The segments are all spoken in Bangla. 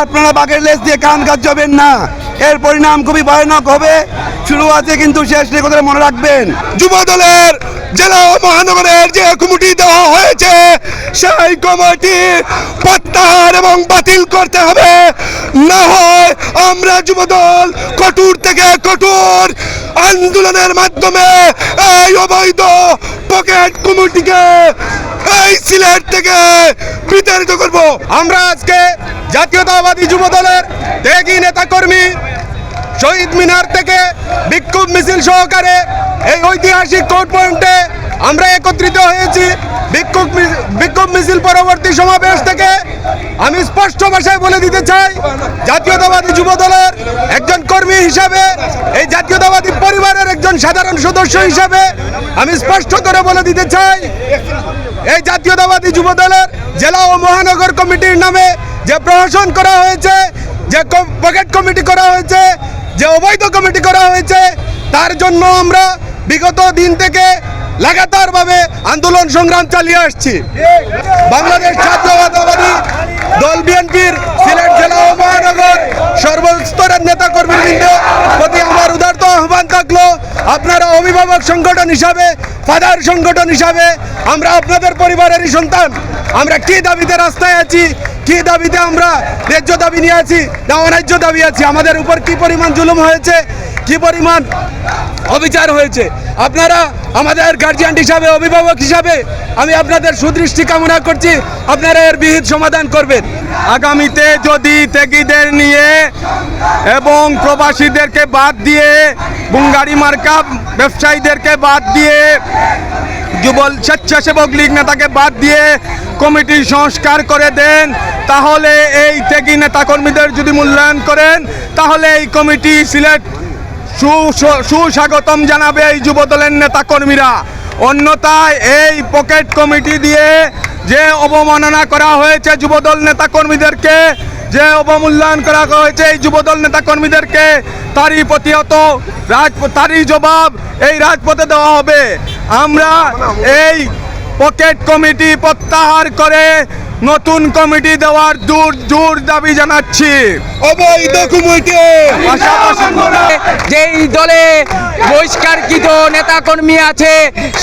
আপনারা বাঘের লেজ দিয়ে কান কাজবেন না। এর পরিণাম খুবই ভয়ানক হবে। শুরু আছে কিন্তু শেষ নেই কথা মনে রাখবেন। যুব দলের জেলা ও মহানগরের যে কমিটি দেওয়া হয়েছে, সেই কমিটি প্রত্যাহার এবং বাতিল করতে হবে। না হয় আমরা যুব দল কঠোর থেকে কঠোর আন্দোলনের মাধ্যমে এই অবৈধ পকেট কমিটিকে এই সিলেট থেকে বিতাড়িত করব। আমরা আজকে জাতীয়তাবাদী যুব দলের ত্যাগী নেতাকর্মী শহীদ মিনার থেকে বিক্ষোভ মিছিল সহকারে এই ঐতিহাসিক কোর্ট পয়েন্টে আমরা একত্রিত হয়েছি। বিক্ষোভ বিক্ষোভ মিছিল পরবর্তী সমাবেশ থেকে আমি স্পষ্ট ভাষায় বলে দিতে চাই, জাতীয়তাবাদী যুব দলের একজন কর্মী হিসাবে এই জাতীয়তাবাদী একজন সাধারণ সদস্য হিসাবে আমি স্পষ্ট করে বলে দিতে চাই, এই জাতীয়তাবাদী যুব দলের জেলা ও মহানগর কমিটির নামে যে প্রহসন করা হয়েছে, যে পকেট কমিটি করা হয়েছে, যে অবৈধ কমিটি করা হয়েছে, তার জন্য আমরা বিগত দিন থেকে লাগাতারভাবে আন্দোলন সংগ্রাম চালিয়ে আসছি। বাংলাদেশ জাতীয়তাবাদী দল বিএনপির সিলেট জেলা ও মহানগর সর্বস্তরের নেতা কর্মীবৃন্দ প্রতি আমার উদারত আহ্বান থাকল আপনারা অভিভাবক সংগঠন হিসাবে ফাদার সংগঠন হিসাবে, আমরা আপনাদের পরিবারেরই সন্তান। আমরা কি দাবিতে রাস্তায় আছি? কি দাবিতে আমরা ন্যায্য দাবি নিয়ে আছি? না অন্যায্য দাবি আছি? আমাদের উপর কি পরিমাণ জুলুম হয়েছে? কি পরিমাণ অবিচার হয়েছে? আপনারা আমাদের গার্জিয়ান হিসাবে, অভিভাবক হিসাবে আমি আপনাদের সুদৃষ্টি কামনা করছি। আপনারা এর বিহিত সমাধান করবেন। আগামীতে যদি ত্যাগীদের নিয়ে এবং প্রবাসীদেরকে বাদ দিয়ে, বুঙ্গারি মার্কা ব্যবসায়ীদেরকে বাদ দিয়ে, যুবল স্বেচ্ছাসেবক লীগ নেতাকে বাদ দিয়ে কমিটি সংস্কার করে দেন, তাহলে এই ত্যাগী নেতাকর্মীদের যদি মূল্যায়ন করেন, তাহলে এই কমিটি সিলেট সু- সু- সুস্বাগতম জানাবে এই যুবদলের নেতাকর্মীরা। অন্যথায় এই পকেট কমিটি দিয়ে যে অবমাননা করা হয়েছে যুবদল নেতাকর্মীদেরকে যে অবমূল্যায়ন করা হয়েছে এই যুবদল নেতাকর্মীদেরকে তারই প্রতিহত রাজ তারই জবাব এই রাজপথে দেওয়া হবে। আমরা এই পকেট কমিটি প্রত্যাহার করে নতুন কমিটি দেওয়ার দূর জোর দাবি জানাচ্ছি। অবৈধ কমিটি। যেই দলে বহিষ্কারকৃত নেতাকর্মী আছে,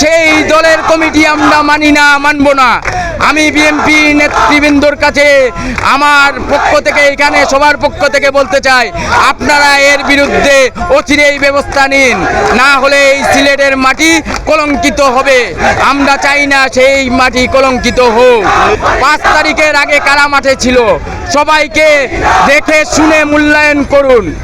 সেই দলের কমিটি আমরা মানি না, মানব না। আমি বিএনপি নেতৃবৃন্দর কাছে আমার পক্ষ থেকে, এখানে সবার পক্ষ থেকে বলতে চাই, আপনারা এর বিরুদ্ধে অচিরেই ব্যবস্থা নিন। না হলে এই সিলেটের মাটি কলঙ্কিত হবে। আমরা চাই না সেই মাটি কলঙ্কিত হোক। পাঁচ তারিখের আগে কারা মাঠে ছিল। সবাইকে দেখে শুনে মূল্যায়ন করুন।